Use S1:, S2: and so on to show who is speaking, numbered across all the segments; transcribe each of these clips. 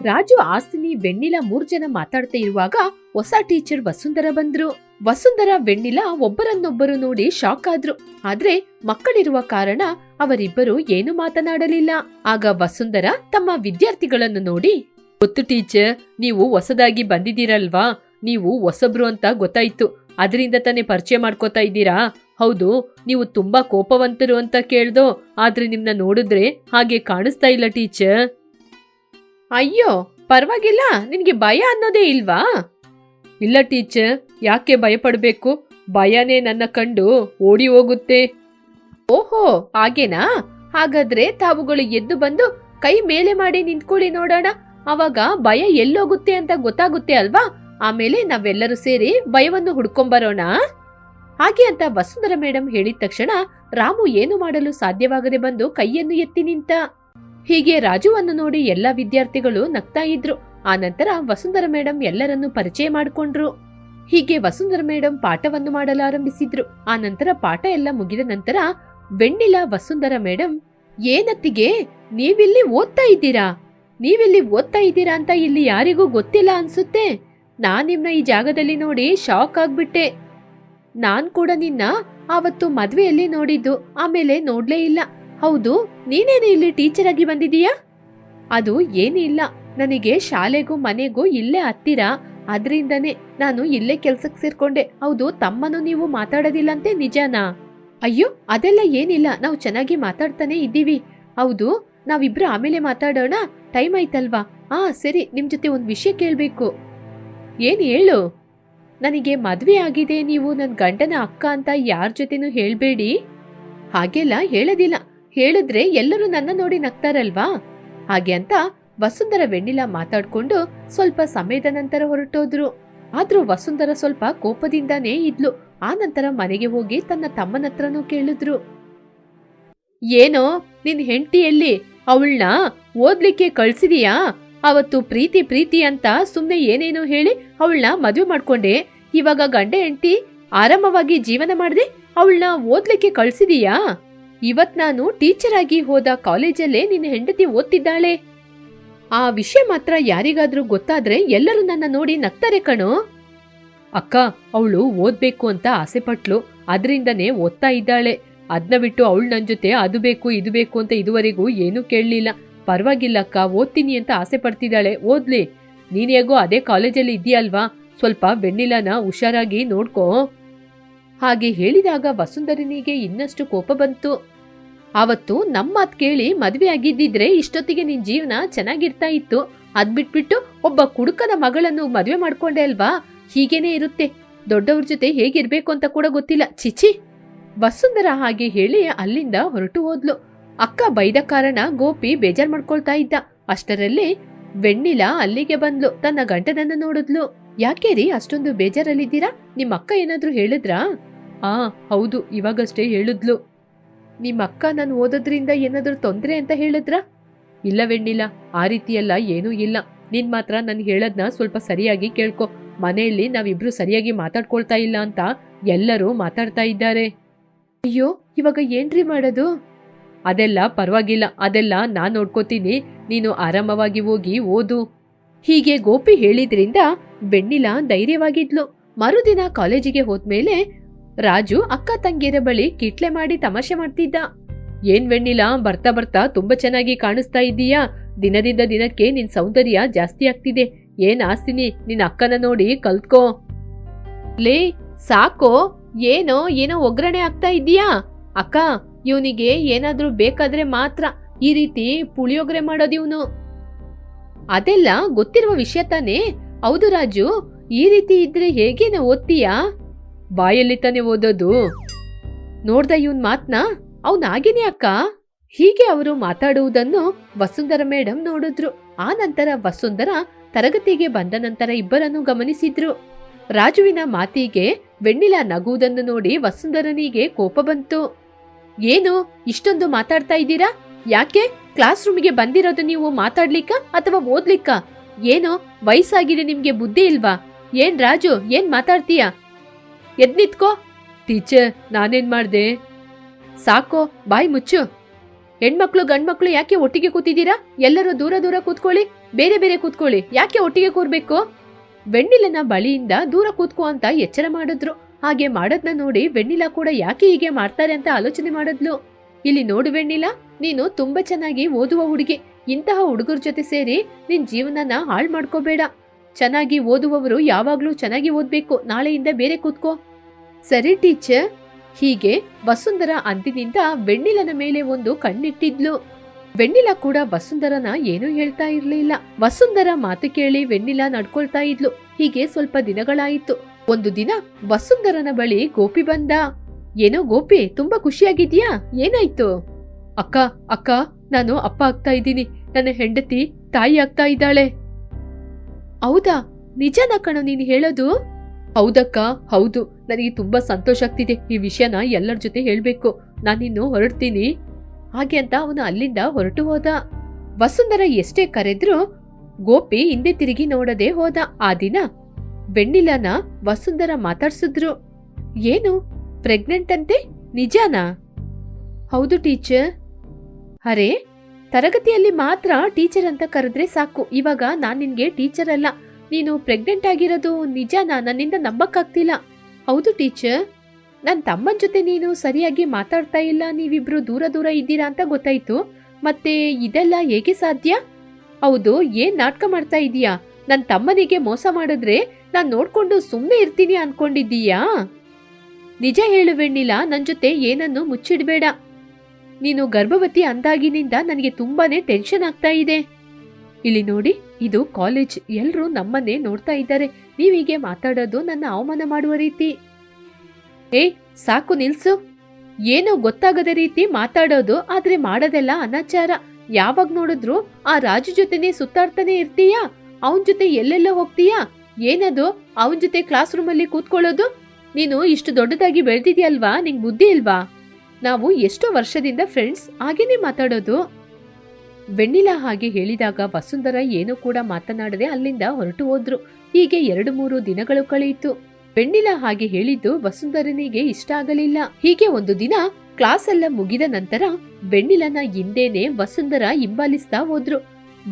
S1: ರಾಜು ಆಸಿನಿ ವೆಣ್ಣಿಲ ಮೂರ್ ಜನ ಮಾತಾಡ್ತಾ ಇರುವಾಗ ಹೊಸ ಟೀಚರ್ ವಸುಂಧರ ಬಂದ್ರು. ವಸುಂಧರ, ವೆಣ್ಣಿಲ ಒಬ್ಬರನ್ನೊಬ್ಬರು ನೋಡಿ ಶಾಕ್ ಆದ್ರು. ಆದ್ರೆ ಮಕ್ಕಳಿರುವ ಕಾರಣ ಅವರಿಬ್ಬರು ಏನು ಮಾತನಾಡಲಿಲ್ಲ. ಆಗ ವಸುಂಧರ ತಮ್ಮ ವಿದ್ಯಾರ್ಥಿಗಳನ್ನು ನೋಡಿ, ಗೊತ್ತು ಟೀಚರ್, ನೀವು ಹೊಸದಾಗಿ ಬಂದಿದ್ದೀರಲ್ವಾ? ನೀವು ಹೊಸಬ್ರು ಅಂತ ಗೊತ್ತಾಯ್ತು. ಅದರಿಂದ ತಾನೇ ಪರಿಚಯ ಮಾಡ್ಕೋತಾ ಇದ್ದೀರಾ? ಹೌದು, ನೀವು ತುಂಬಾ ಕೋಪವಂತರು ಅಂತ ಕೇಳ್ದೋ, ಆದ್ರೆ ನಿಮ್ನ ನೋಡಿದ್ರೆ ಹಾಗೆ ಕಾಣಿಸ್ತಾ ಇಲ್ಲ ಟೀಚರ್. ಅಯ್ಯೋ, ಪರವಾಗಿಲ್ಲ, ನಿನ್ಗೆ ಭಯ ಅನ್ನೋದೇ ಇಲ್ವಾ? ಇಲ್ಲ ಟೀಚರ್, ಯಾಕೆ ಭಯಪಡಬೇಕು? ಭಯನೇ ನನ್ನ ಕಂಡು ಓಡಿ ಹೋಗುತ್ತೆ. ಓಹೋ, ಹಾಗೇನಾ? ಹಾಗಾದ್ರೆ ತಾವುಗಳು ಎದ್ದು ಬಂದು ಕೈ ಮೇಲೆ ಮಾಡಿ ನಿಂತ್ಕೊಳ್ಳಿ ನೋಡೋಣ. ಅವಾಗ ಭಯ ಎಲ್ಲೋಗುತ್ತೆ ಅಂತ ಗೊತ್ತಾಗುತ್ತೆ ಅಲ್ವಾ? ಆಮೇಲೆ ನಾವೆಲ್ಲರೂ ಸೇರಿ ಭಯವನ್ನು ಹುಡ್ಕೊಂಬರೋಣ. ಹಾಗೆ ಅಂತ ವಸುಂಧರ ಮೇಡಮ್ ಹೇಳಿದ ತಕ್ಷಣ ರಾಮು ಏನು ಮಾಡಲು ಸಾಧ್ಯವಾಗದೆ ಬಂದು ಕೈಯನ್ನು ಎತ್ತಿ ನಿಂತ ಹೀಗೆ ರಾಜುವನ್ನು ನೋಡಿ ಎಲ್ಲ ವಿದ್ಯಾರ್ಥಿಗಳು ನಗ್ತಾ ಇದ್ರು. ಆ ನಂತರ ವಸುಂಧರ ಮೇಡಂ ಎಲ್ಲರನ್ನೂ ಪರಿಚಯ ಮಾಡಿಕೊಂಡ್ರು. ಹೀಗೆ ವಸುಂಧರ ಮೇಡಂ ಪಾಠವನ್ನು ಮಾಡಲಾರಂಭಿಸಿದ್ರು. ಆ ನಂತರ ಪಾಠ ಎಲ್ಲ ಮುಗಿದ ನಂತರ ವೆಣ್ಣಿಲ ವಸುಂಧರ ಮೇಡಂ, ಏನತ್ತಿಗೆ? ನೀವಿಲ್ಲಿ ಓದ್ತಾ ಇದ್ದೀರಾ? ನೀವಿಲ್ಲಿ ಓದ್ತಾ ಇದ್ದೀರಾ ಅಂತ ಇಲ್ಲಿ ಯಾರಿಗೂ ಗೊತ್ತಿಲ್ಲ ಅನ್ಸುತ್ತೆ. ನಾನ್ ನಿಮ್ನ ಈ ಜಾಗದಲ್ಲಿ ನೋಡಿ ಶಾಕ್ ಆಗ್ಬಿಟ್ಟೆ. ನಾನ್ ಕೂಡ ನಿನ್ನ ಆವತ್ತು ಮದ್ವೆಯಲ್ಲಿ ನೋಡಿದ್ದು. ಆಮೇಲೆ ನೋಡ್ಲೇ ಇಲ್ಲ. ಹೌದು, ನೀನೇನು ಇಲ್ಲಿ ಟೀಚರ್ ಆಗಿ ಬಂದಿದೀಯಾ ಅದು ಏನೂ ಇಲ್ಲ. ನನಗೆ ಶಾಲೆಗೂ ಮನೆಗೂ ಇಲ್ಲೇ ಹತ್ತಿರ. ಅದರಿಂದನೇ ನಾನು ಇಲ್ಲೇ ಕೆಲ್ಸಕ್ಕೆ ಸೇರ್ಕೊಂಡೆ. ಹೌದು ತಮ್ಮನು ನೀವು ಮಾತಾಡೋದಿಲ್ಲಂತೆ, ನಿಜನಾ? ಅಯ್ಯೋ, ಅದೆಲ್ಲ ಏನಿಲ್ಲ. ನಾವು ಚೆನ್ನಾಗಿ ಮಾತಾಡ್ತಾನೆ ಇದ್ದೀವಿ. ಹೌದು, ನಾವಿಬ್ರು ಆಮೇಲೆ ಮಾತಾಡೋಣ? ಟೈಮ್ ಆಯ್ತಲ್ವಾ? ಆ, ಸರಿ, ನಿಮ್ ಜೊತೆ ಒಂದು ವಿಷಯ ಕೇಳಬೇಕು. ಏನು ಹೇಳು? ನನಗೆ ಮದುವೆ ಆಗಿದೆ, ನೀವು ನನ್ನ ಗಂಡನ ಅಕ್ಕ ಅಂತ ಯಾರ ಜೊತೆನೂ ಹೇಳಬೇಡಿ. ಹಾಗೆಲ್ಲ ಹೇಳೋದಿಲ್ಲ. ಹೇಳಿದ್ರೆ ಎಲ್ಲರೂ ನನ್ನ ನೋಡಿ ನಗ್ತಾರಲ್ವಾ? ಹಾಗೆ ಅಂತ ವಸುಂಧರ ವೆಣ್ಣಿಲ ಮಾತಾಡ್ಕೊಂಡು ಸ್ವಲ್ಪ ಸಮಯದ ನಂತರ ಹೊರಟೋದ್ರು. ಆದ್ರೂ ವಸುಂಧರ ಸ್ವಲ್ಪ ಕೋಪದಿಂದಾನೇ ಇದ್ಲು. ಆ ನಂತರ ಮನೆಗೆ ಹೋಗಿ ತನ್ನ ತಮ್ಮನತ್ರನೂ ಕೇಳಿದ್ರು. ಏನೋ, ನಿನ್ ಹೆಂಡತಿ ಎಲ್ಲಿ ಅವಳನ್ನ ಓದ್ಲಿಕ್ಕೆ ಕಳ್ಸಿದೀಯಾ? ಅವತ್ತು ಪ್ರೀತಿ ಪ್ರೀತಿ ಅಂತ ಸುಮ್ನೆ ಏನೇನೋ ಹೇಳಿ ಅವಳನ್ನ ಮದುವೆ ಮಾಡ್ಕೊಂಡೆ. ಇವಾಗ ಗಂಡ ಹೆಂಡತಿ ಆರಾಮವಾಗಿ ಜೀವನ ಮಾಡಿದೆ ಅವಳನ್ನ ಓದ್ಲಿಕ್ಕೆ ಕಳ್ಸಿದೀಯಾ? ಇವತ್ ನಾನು ಟೀಚರ್ ಆಗಿ ಹೋದ ಕಾಲೇಜಲ್ಲೇ ನಿನ್ನ ಹೆಂಡತಿ ಓದ್ತಿದ್ದಾಳೆ. ಆ ವಿಷಯ ಮಾತ್ರ ಯಾರಿಗಾದ್ರೂ ಗೊತ್ತಾದ್ರೆ ಎಲ್ಲರೂ ನನ್ನ ನೋಡಿ ನಗ್ತಾರೆ ಕಣೋ. ಅಕ್ಕ, ಅವಳು ಓದ್ಬೇಕು ಅಂತ ಆಸೆ ಪಟ್ಲು ಅದರಿಂದನೇ ಓದ್ತಾ ಇದ್ದಾಳೆ. ಅದನ್ನ ಬಿಟ್ಟು ಅವಳು ನನ್ನ ಜೊತೆ ಅದು ಬೇಕು, ಇದು ಬೇಕು ಅಂತ ಇದುವರೆಗೂ ಏನೂ ಕೇಳಲಿಲ್ಲ. ಪರವಾಗಿಲ್ಲ ಅಕ್ಕ, ಓದ್ತೀನಿ ಅಂತ ಆಸೆ ಪಡ್ತಿದ್ದಾಳೆ ಓದ್ಲಿ. ನೀನ್ ಹೇಗೋ ಅದೇ ಕಾಲೇಜಲ್ಲಿ ಇದೆಯಲ್ವಾ ಸ್ವಲ್ಪ ಬೆನ್ನಿಲ್ಲನ ಹುಷಾರಾಗಿ ನೋಡ್ಕೋ. ಹಾಗೆ ಹೇಳಿದಾಗ ವಸುಂಧರಿನಿಗೆ ಇನ್ನಷ್ಟು ಕೋಪ ಬಂತು. ಆವತ್ತು ನಮ್ಮ ಮಾತು ಕೇಳಿ ಮದುವೆ ಆಗಿದ್ದಿದ್ರೆ ಇಷ್ಟೊತ್ತಿಗೆ ನಿನ್ ಜೀವನ ಚೆನ್ನಾಗಿರ್ತಾ ಇತ್ತು. ಅದ್ ಬಿಟ್ಬಿಟ್ಟು ಒಬ್ಬ ಕುಡುಕನ ಮಗಳನ್ನು ಮದುವೆ ಮಾಡ್ಕೊಂಡೆ ಅಲ್ವಾ? ಹೀಗೇನೆ ಇರುತ್ತೆ. ದೊಡ್ಡವ್ರ ಜೊತೆ ಹೇಗಿರ್ಬೇಕು ಅಂತ ಕೂಡ ಗೊತ್ತಿಲ್ಲ. ಚಿಚಿ ವಸುಂಧರ ಹಾಗೆ ಹೇಳಿ ಅಲ್ಲಿಂದ ಹೊರಟು ಹೋದ್ಲು. ಅಕ್ಕ ಬೈದ ಕಾರಣ ಗೋಪಿ ಬೇಜಾರ್ ಮಾಡ್ಕೊಳ್ತಾ ಇದ್ದ. ಅಷ್ಟರಲ್ಲಿ ವೆಣ್ಣಿಲ ಅಲ್ಲಿಗೆ ಬಂದ್ಲು. ತನ್ನ ಗಂಟನನ್ನ ನೋಡಿದ್ಲು. ಯಾಕೆ ರೀ ಅಷ್ಟೊಂದು ಬೇಜಾರಲ್ಲಿದ್ದೀರಾ? ನಿಮ್ಮ ಅಕ್ಕ ಏನಾದ್ರೂ ಹೇಳಿದ್ರಾ? ಆ, ಹೌದು, ಇವಾಗಷ್ಟೇ ಹೇಳಿದ್ಲು. ನಿಮ್ಮ ಅಕ್ಕ ನಾನು ಓದೋದ್ರಿಂದ ಏನಾದರೂ ತೊಂದರೆ ಅಂತ ಹೇಳಿದ್ರಾ? ಇಲ್ಲ ವೆಣ್ಣಿಲ ಆ ರೀತಿಯೆಲ್ಲ ಏನೂ ಇಲ್ಲ. ನೀನ್ ಮಾತ್ರ ನನ್ಗೆ ಹೇಳದ್ನ ಸ್ವಲ್ಪ ಸರಿಯಾಗಿ ಕೇಳ್ಕೊ. ಮನೆಯಲ್ಲಿ ನಾವಿಬ್ರು ಸರಿಯಾಗಿ ಮಾತಾಡ್ಕೊಳ್ತಾ ಇಲ್ಲ ಅಂತ ಎಲ್ಲರೂ ಮಾತಾಡ್ತಾ ಇದ್ದಾರೆ. ಅಯ್ಯೋ, ಇವಾಗ ಏನ್ರಿ ಮಾಡೋದು? ಅದೆಲ್ಲ ಪರವಾಗಿಲ್ಲ. ಅದೆಲ್ಲ ನಾನು ನೋಡ್ಕೋತೀನಿ. ನೀನು ಆರಾಮವಾಗಿ ಹೋಗಿ ಓದು. ಹೀಗೆ ಗೋಪಿ ಹೇಳಿದ್ರಿಂದ ಬೆಣ್ಣಿಲ ಧೈರ್ಯವಾಗಿದ್ಲು. ಮರುದಿನ ಕಾಲೇಜಿಗೆ ಹೋದ್ಮೇಲೆ ರಾಜು ಅಕ್ಕ ತಂಗಿಯರ ಬಳಿ ಕಿಟ್ಲೆ ಮಾಡಿ ತಮಾಷೆ ಮಾಡ್ತಿದ್ದ. ಏನ್ ವೆಣ್ಣಿಲ, ಬರ್ತಾ ಬರ್ತಾ ತುಂಬಾ ಚೆನ್ನಾಗಿ ಕಾಣಿಸ್ತಾ ಇದ್ದೀಯಾ? ದಿನದಿಂದ ದಿನಕ್ಕೆ ನಿನ್ ಸೌಂದರ್ಯ ಜಾಸ್ತಿ ಆಗ್ತಿದೆ. ಏನ್ ಆಸ್ತಿನಿ, ನಿನ್ ಅಕ್ಕನ ನೋಡಿ ಕಲ್ತ್ಕೋ. ಲೇ, ಸಾಕೋ, ಏನೋ ಏನೋ ಒಗ್ಗರಣೆ ಆಗ್ತಾ ಇದೀಯಾ ಅಕ್ಕ, ಇವನಿಗೆ ಏನಾದ್ರೂ ಬೇಕಾದ್ರೆ ಮಾತ್ರ ಈ ರೀತಿ ಪುಳಿಯೋಗರೆ ಮಾಡೋದು ಇವನು. ಅದೆಲ್ಲ ಗೊತ್ತಿರುವ ವಿಷಯ ತಾನೇ? ಹೌದು ರಾಜು, ಈ ರೀತಿ ಇದ್ರೆ ಹೇಗೇನೆ ಓದ್ತೀಯಾ? ಬಾಯಲ್ಲಿ ತಾನೇ ಓದೋದು? ನೋಡ್ದ ಇವನ್ ಮಾತ್ನ? ಅವನಾಗಿನಿ ಅಕ್ಕ? ಹೀಗೆ ಅವರು ಮಾತಾಡುವುದನ್ನು ವಸುಂಧರ ಮೇಡಮ್ ನೋಡಿದ್ರು. ಆ ನಂತರ ವಸುಂಧರ ತರಗತಿಗೆ ಬಂದ ನಂತರ ಇಬ್ಬರನ್ನು ಗಮನಿಸಿದ್ರು. ರಾಜುವಿನ ಮಾತಿಗೆ ವೆಣ್ಣಿಲ ನಗುವುದನ್ನು ನೋಡಿ ವಸುಂಧರನಿಗೆ ಕೋಪ ಬಂತು. ಏನು? ಇಷ್ಟೊಂದು ಮಾತಾಡ್ತಾ ಇದ್ದೀರಾ? ಯಾಕೆ? ಕ್ಲಾಸ್ ರೂಮಿಗೆ ಬಂದಿರೋದು ನೀವು ಮಾತಾಡ್ಲಿಕ್ಕ ಅಥವಾ ಓದ್ಲಿಕ್ಕ? ಏನು? ವಯಸ್ಸಾಗಿದೆ ನಿಮ್ಗೆ ಬುದ್ಧಿ ಇಲ್ವಾ? ಏನ್ ರಾಜು, ಏನ್ ಮಾತಾಡ್ತೀಯ? ಎದ್ ನಿತ್ಕೋ. ಟೀಚರ್, ನಾನೇನ್ ಮಾಡ್ದೆ? ಸಾಕೋ, ಬಾಯಿ ಮುಚ್ಚು. ಹೆಣ್ಮಕ್ಳು, ಗಂಡ್ಮಕ್ಳು ಯಾಕೆ ಒಟ್ಟಿಗೆ ಕೂತಿದ್ದೀರಾ? ಎಲ್ಲರೂ ದೂರ ದೂರ ಕೂತ್ಕೊಳ್ಳಿ, ಬೇರೆ ಬೇರೆ ಕೂತ್ಕೊಳ್ಳಿ. ಯಾಕೆ ಒಟ್ಟಿಗೆ ಕೂರ್ಬೇಕು? ವೆಣ್ಣಿಲನ ಬಳಿಯಿಂದ ದೂರ ಕೂತ್ಕೋ ಅಂತ ಎಚ್ಚರ ಮಾಡಿದ್ರು. ಹಾಗೆ ಮಾಡೋದ್ನ ನೋಡಿ ವೆಣ್ಣಿಲ ಕೂಡ ಯಾಕೆ ಹೀಗೆ ಮಾಡ್ತಾರೆ ಅಂತ ಆಲೋಚನೆ ಮಾಡಿದ್ಲು. ಇಲ್ಲಿ ನೋಡು ವೆಣ್ಣಿಲ, ನೀನು ತುಂಬಾ ಚೆನ್ನಾಗಿ ಓದುವ ಹುಡುಗಿ. ಇಂತಹ ಹುಡುಗರ ಜೊತೆ ಸೇರಿ ನಿನ್ ಜೀವನನ ಹಾಳು ಮಾಡ್ಕೋಬೇಡ. ಚೆನ್ನಾಗಿ ಓದುವವರು ಯಾವಾಗ್ಲೂ ಚೆನ್ನಾಗಿ ಓದ್ಬೇಕು. ನಾಳೆಯಿಂದ ಬೇರೆ ಕೂತ್ಕೋ. ಸರಿ ಟೀಚರ್. ಹೀಗೆ ವಸುಂಧರ ಅಂದಿನಿಂದ ವೆಣ್ಣಿಲನ ಮೇಲೆ ಒಂದು ಕಣ್ಣಿಟ್ಟಿದ್ಲು. ವೆಣ್ಣಿಲ ಕೂಡ ವಸುಂಧರನ ಏನೂ ಹೇಳ್ತಾ ಇರ್ಲಿಲ್ಲ. ವಸುಂಧರ ಮಾತು ಕೇಳಿ ವೆಣ್ಣಿಲ ನಡ್ಕೊಳ್ತಾ ಇದ್ಲು. ಹೀಗೆ ಸ್ವಲ್ಪ ದಿನಗಳಾಯಿತು. ಒಂದು ದಿನ ವಸುಂಧರನ ಬಳಿ ಗೋಪಿ ಬಂದ. ಏನೋ ಗೋಪಿ, ತುಂಬಾ ಖುಷಿಯಾಗಿದ್ಯಾ? ಏನಾಯ್ತು? ಅಕ್ಕ ಅಕ್ಕ, ನಾನು ಅಪ್ಪ ಆಗ್ತಾ ಇದ್ದೀನಿ. ನನ್ನ ಹೆಂಡತಿ ತಾಯಿ ಆಗ್ತಾ ಇದ್ದಾಳೆ. ಹೌದಾ? ನಿಜನಾ ಕಣೋ ನೀನು ಹೇಳೋದು? ಹೌದಕ್ಕ, ಹೌದು. ನನಗೆ ತುಂಬಾ ಸಂತೋಷ ಆಗ್ತಿದೆ ಈ ವಿಷಯನ ಎಲ್ಲರ ಜೊತೆ ಹೇಳ್ಬೇಕು. ನಾನಿನ್ನು ಹೊರಡ್ತೀನಿ. ಹಾಗೆ ಅಂತ ಅವನು ಅಲ್ಲಿಂದ ಹೊರಟು ಹೋದ. ವಸುಂಧರ ಎಷ್ಟೇ ಕರೆದ್ರು ಗೋಪಿ ಹಿಂದೆ ತಿರುಗಿ ನೋಡದೆ ಹೋದ. ಆ ದಿನ ವೆಣ್ಣಿಲನ ವಸುಂಧರ ಮಾತಾಡ್ಸಿದ್ರು. ಏನು? ಪ್ರೆಗ್ನೆಂಟ್ ಅಂತೆ? ನಿಜಾನಾ? ಹೌದು ಟೀಚರ್. ಅರೆ ತರಗತಿಯಲ್ಲಿ ಮಾತ್ರ ಟೀಚರ್ ಅಂತ ಕರೆದ್ರೆ ಸಾಕು. ಇವಾಗ ನಾನು ನಿನಗೆ ಟೀಚರ್ ಅಲ್ಲ. ನೀನು ಪ್ರೆಗ್ನೆಂಟ್ ಆಗಿರೋದು ನಿಜನಾ? ನನ್ನಿಂದ ನಂಬಕ್ಕಾಗ್ತಿಲ್ಲ. ಹೌದು ಟೀಚರ್ ನನ್ನ ತಮ್ಮನ ಜೊತೆ ನೀನು ಸರಿಯಾಗಿ ಮಾತಾಡ್ತಾ ಇಲ್ಲ. ನೀವಿಬ್ರು ದೂರ ದೂರ ಇದ್ದೀರಾ ಅಂತ ಗೊತ್ತಾಯ್ತು. ಮತ್ತೆ ಇದೆಲ್ಲ ಹೇಗೆ ಸಾಧ್ಯ? ಹೌದು, ಏನ್ ನಾಟಕ ಮಾಡ್ತಾ ಇದೀಯಾ ನನ್ನ ತಮ್ಮನಿಗೆ ಮೋಸ ಮಾಡಿದ್ರೆ ನಾನು ನೋಡ್ಕೊಂಡು ಸುಮ್ಮನೆ ಇರ್ತೀನಿ ಅನ್ಕೊಂಡಿದ್ದೀಯಾ? ನಿಜ ಹೇಳು ನನ್ನ ನನ್ ಜೊತೆ ಏನನ್ನು ಮುಚ್ಚಿಡ್ಬೇಡ. ನೀನು ಗರ್ಭವತಿ ಅಂದಾಗಿನಿಂದ ನನಗೆ ತುಂಬಾನೇ ಟೆನ್ಷನ್ ಆಗ್ತಾ ಇದೆ. ಇಲ್ಲಿ ನೋಡಿ, ಇದು ಕಾಲೇಜ್ ಎಲ್ಲರೂ ನಮ್ಮನ್ನೇ ನೋಡ್ತಾ ಇದ್ದಾರೆ. ನೀವೀಗೆ ಮಾತಾಡೋದು ನನ್ನ ಅವಮಾನ ಮಾಡುವ ರೀತಿ. ಏ, ಸಾಕು ನಿಲ್ಸು. ಏನೋ ಗೊತ್ತಾಗದ ರೀತಿ ಮಾತಾಡೋದು, ಆದ್ರೆ ಮಾಡೋದೆಲ್ಲ ಅನಾಚಾರ. ಯಾವಾಗ ನೋಡಿದ್ರು ಆ ರಾಜು ಜೊತೆನೆ ಸುತ್ತಾಡ್ತಾನೆ ಇರ್ತೀಯಾ? ಅವನ್ ಜೊತೆ ಎಲ್ಲೆಲ್ಲ ಹೋಗ್ತೀಯಾ? ಏನದು? ಅವನ್ ಜೊತೆ ಕ್ಲಾಸ್ ರೂಮಲ್ಲಿ ಕೂತ್ಕೊಳ್ಳೋದು? ನೀನು ಇಷ್ಟು ದೊಡ್ಡದಾಗಿ ಬೆಳೆದಿದ್ಯಲ್ವಾ? ನಿಂಗ್ ಬುದ್ಧಿ ಇಲ್ವಾ? ನಾವು ಎಷ್ಟೋ ವರ್ಷದಿಂದ ಫ್ರೆಂಡ್ಸ್ ಹಾಗೇನೆ ಮಾತಾಡೋದು. ವೆಣ್ಣಿಲ ಹಾಗೆ ಹೇಳಿದಾಗ ವಸುಂಧರ ಏನೂ ಕೂಡ ಮಾತನಾಡದೆ ಅಲ್ಲಿಂದ ಹೊರಟು ಹೋದ್ರು. ಹೀಗೆ ಎರಡು ಮೂರು ದಿನಗಳು ಕಳೆಯಿತು. ವೆಣ್ಣಿಲಾ ಹಾಗೆ ಹೇಳಿದ್ದು ವಸುಂಧರನಿಗೆ ಇಷ್ಟ ಆಗಲಿಲ್ಲ. ಹೀಗೆ ಒಂದು ದಿನ ಕ್ಲಾಸ್ ಎಲ್ಲ ಮುಗಿದ ನಂತರ ಬೆಣ್ಣಿಲನ ಹಿಂದೇನೆ ವಸುಂಧರ ಹಿಂಬಾಲಿಸ್ತಾ ಹೋದ್ರು.